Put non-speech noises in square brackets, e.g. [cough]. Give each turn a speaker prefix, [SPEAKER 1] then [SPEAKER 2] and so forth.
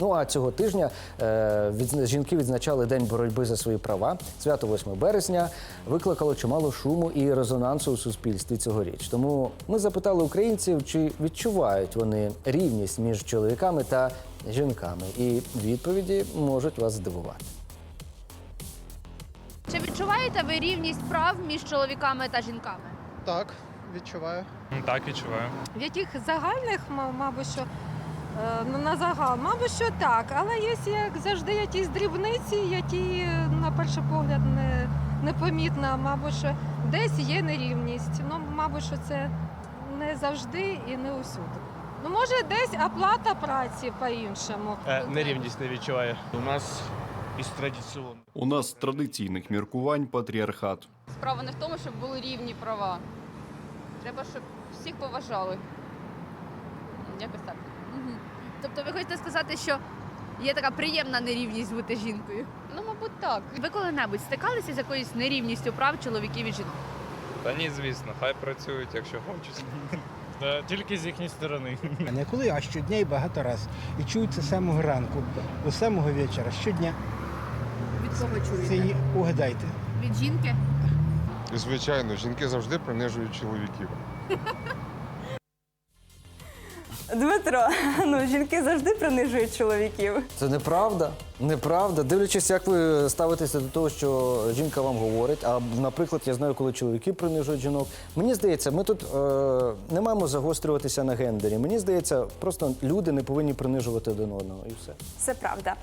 [SPEAKER 1] Ну а цього тижня е, відзна- жінки відзначали День боротьби за свої права. Свято 8 березня викликало чимало шуму і резонансу у суспільстві цьогоріч. Тому ми запитали українців, чи відчувають вони рівність між чоловіками та жінками. І відповіді можуть вас здивувати.
[SPEAKER 2] Чи відчуваєте ви рівність прав між чоловіками та жінками?
[SPEAKER 3] Так, відчуваю.
[SPEAKER 4] Так, відчуваю.
[SPEAKER 5] В яких загальних, ма- мабуть, що на загал, мабуть, що так. Але є як завжди якісь дрібниці, які на перший погляд не, непомітно. Мабуть, що десь є нерівність. Ну, мабуть, що це не завжди і не усюди. Ну, може, десь оплата праці по-іншому.
[SPEAKER 6] Е, Нерівність не відчуваю. У нас із традиційно.
[SPEAKER 7] У нас з традиційних міркувань патріархат.
[SPEAKER 8] Справа не в тому, щоб були рівні права. Треба, щоб всіх поважали. Якось так.
[SPEAKER 2] Угу. Тобто ви хочете сказати, що є така приємна нерівність бути жінкою?
[SPEAKER 8] Ну, мабуть, так.
[SPEAKER 2] Ви коли-небудь стикалися з якоюсь нерівністю прав чоловіків і жінок?
[SPEAKER 4] Та ні, звісно, хай працюють, якщо хочуть. [laughs]
[SPEAKER 6] Та тільки з їхньої сторони.
[SPEAKER 9] А не коли, а щодня і багато разів. І чують це з самого ранку до самого вечора. Щодня.
[SPEAKER 2] Від кого
[SPEAKER 9] Це
[SPEAKER 2] чуєте?
[SPEAKER 9] угадайте.
[SPEAKER 2] Від жінки?
[SPEAKER 10] Звичайно, жінки завжди принижують чоловіків. [laughs]
[SPEAKER 11] Дмитро, [laughs] ну жінки завжди принижують чоловіків.
[SPEAKER 1] Це неправда. Неправда. Дивлячись, як ви ставитеся до того, що жінка вам говорить. А наприклад, я знаю, коли чоловіки принижують жінок. Мені здається, ми тут е, не маємо загострюватися на гендері. Мені здається, просто люди не повинні принижувати один одного і все.
[SPEAKER 11] Це правда.